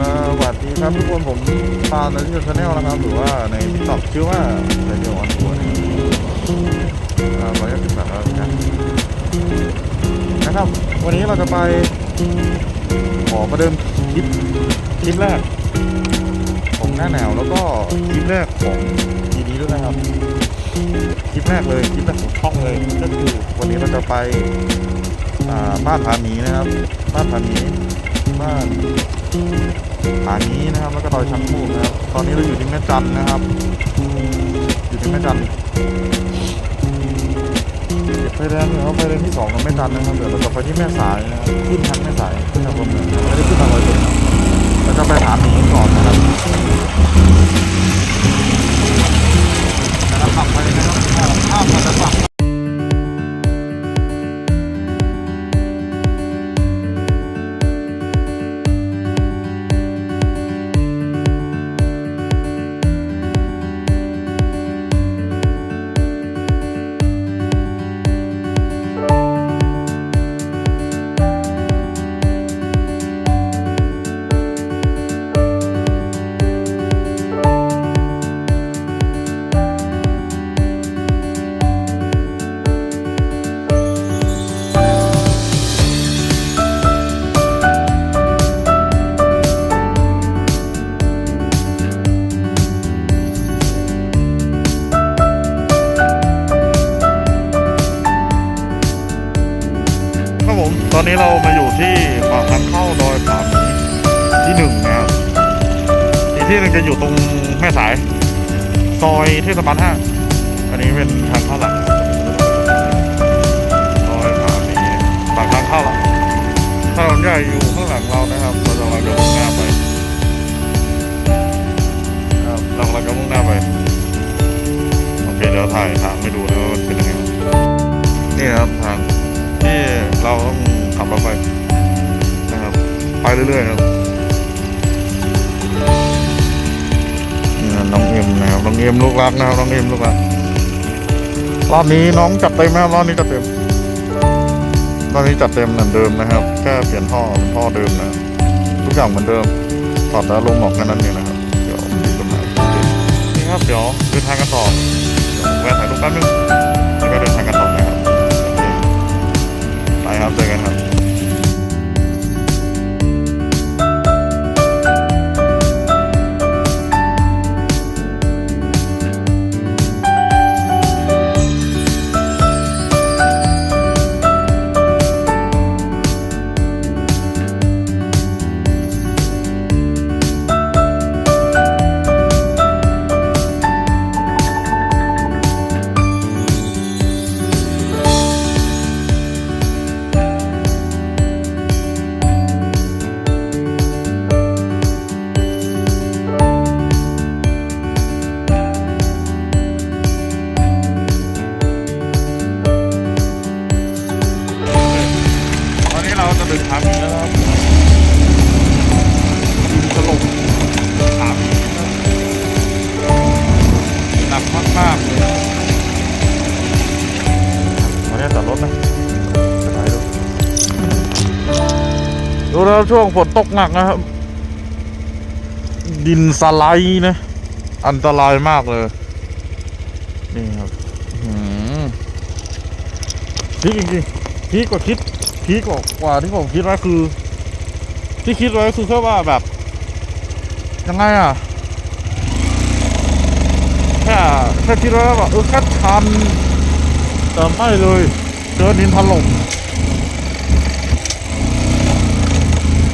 สวัสดีครับทุกคนผมปาในที่ชาแนลนะครับ หรือว่าในติ๊กต็อกชื่อว่าเรดิโอออนทัวร์นะครับร้อยสิบสามแล้วกันนะครับ วันนี้เราจะไปขอประเดิมคลิปคลิปแรก ของหน้าหนาวแล้วก็คลิปแรกของปีนี้ด้วยนะครับคลิปแรกเลยคลิปแรกของช่องเลยก็คือวันนี้เราจะไปอ่าบ้านผาหมีนะครับ บ้านผาหมีบ้านานี้นะครับแล้วก็ดอยช้างมูกนะครับตอนนี้เราอยู่ที่แม่จันนะครับ อยู่ที่แม่จันไฟแดงเนี่เขาไฟแดงที่สองของแม่จันนะครับเดี๋ยวเราจะไปที่แม่สายนะครับขึ้นทางแม่สายขึ้นทางบนเมืองนะไม่ได้ขึ้นทางลอยตัวนะ นนี้เรามาอยู่ที่ปากทางเข้าดอยผาหมีที่หนึ่งนะครับอีกที่หนึ่งจะอยู่ตรงแม่สาย ซอยเทศบาลห้าอันนี้เป็นทางเข้าหลักดอยผาหมีปากทางเข้าหลักถนนใหญ่อยู่ข้างหลังเรานะครับเราจะกำลังจะมุ่งหน้าไปครับเรากำลังจะมุ่งหน้าไปโอเคเดี๋ยวถ่ายทางไปดูนะว่าเป็นยังไงนี่ครับ รถไปนะครับไปเรื่อยๆครับน้องเอ็มนะครับน้องเอ็มลูกรักนะครับน้องเอ็มลูกรักรอบนี้น้องจัดเต็มไหมครับรอบนี้จัดเต็มรอบนี้จัดเต็มเหมือนเดิมนะครับแค่เปลี่ยนท่อเป็นท่อเดิมนะทุกอย่างเหมือนเดิมถอดแล้วลงหมอกแค่นั้นเองนะครับเดี๋ยวมีกฎหมายนี่ครับเดี๋ยวเดินทางกันต่อแวะถ่ายรูปแป๊บนึงแล้วก็เดินทางกันต่อนะครับไปครับเจอกันครับ ช่วงฝนตกหนักนะครับ ดินสไลด์นะ อันตรายมากเลย นี่ครับพีคจริงๆพีคกว่าคิดพีคกว่ากว่าที่ผมคิดไว้คือ ที่คิดไว้คือแค่ว่าแบบยังไงอะแค่แค่คิดว่าแบบเออแค่ชันแต่ไม่เลยเจอดินถล่ม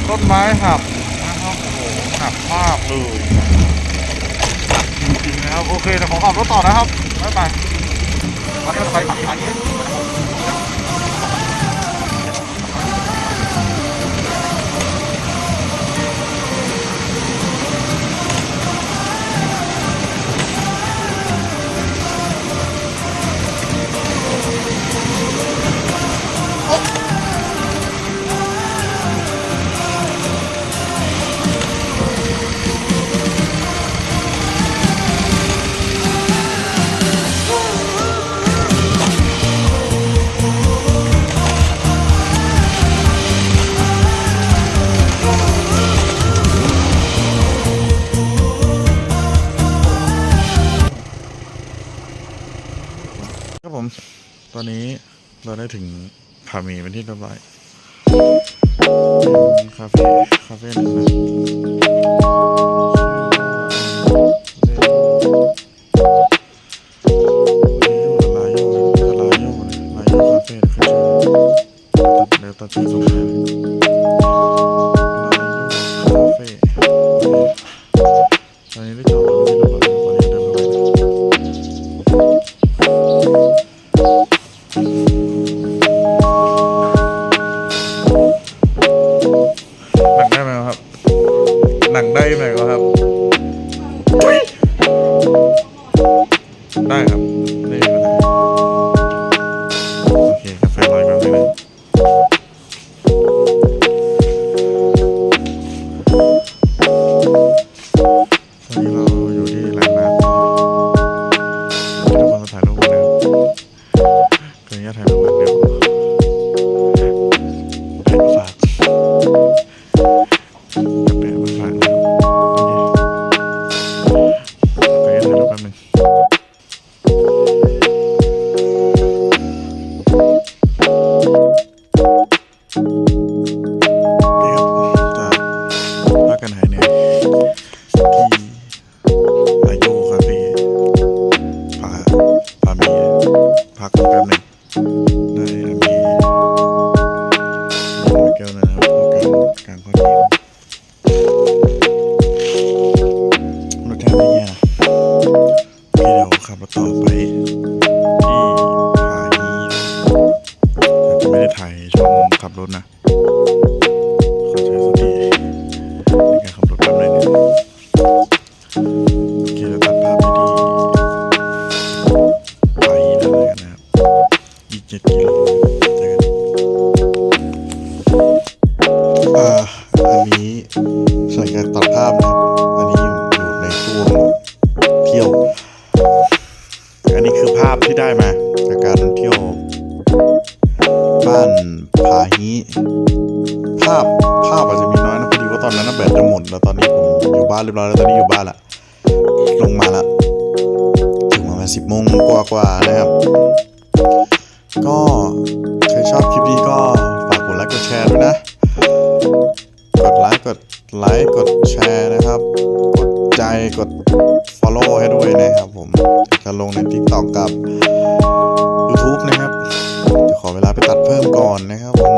ต้นไม้หักนะครับโอ้โหหนักมากเลยจริงๆนะครับโอเคเดี๋ยวผมขับรถต่อนะครับบ๊ายบายวันนี้เราไปปักทางนี้ อนนี้เราได้ถึงผาหมีเป็นที่เรียบร้อยคาเฟ่คาเฟ่หนึ่งนะ หนังได้ไหมครับ ได้ครับ เคเดี๋ยวตัดภาพไปที่ผาฮีแล้วกันนะครับอีกเจ็ดกิโลเจอกันอ่าอันนี้ส่วนการตัดภาพนะครับ อันนี้อยู่ในช่วงเที่ยว อันนี้คือภาพที่ได้มาจากการเที่ยวบ้านผาฮีภาพภาพอาจจะมีน้ อนะพอดีว่าตอนนั้นแบตจะหมดแล้วตอนนี้ผมอยู่บ้านเรียบร้อยแล้วตอนนี้อยู่บ้านละลงมาละถึงประมาณสิบโมงกว่ากว่าๆนะครับ ก็ใครชอบคลิปนี้ก็ฝากกดไลค์กดแชร์ด้วยนะ กดไลค์กดไลค์กดแชร์นะครับ กดใจกด follow ให้ด้วยนะครับผมจะลงใน TikTok กับ YouTube นะครับจะขอเวลาไปตัดเพิ่มก่อนนะครับผม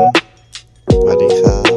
สวัสดีครับ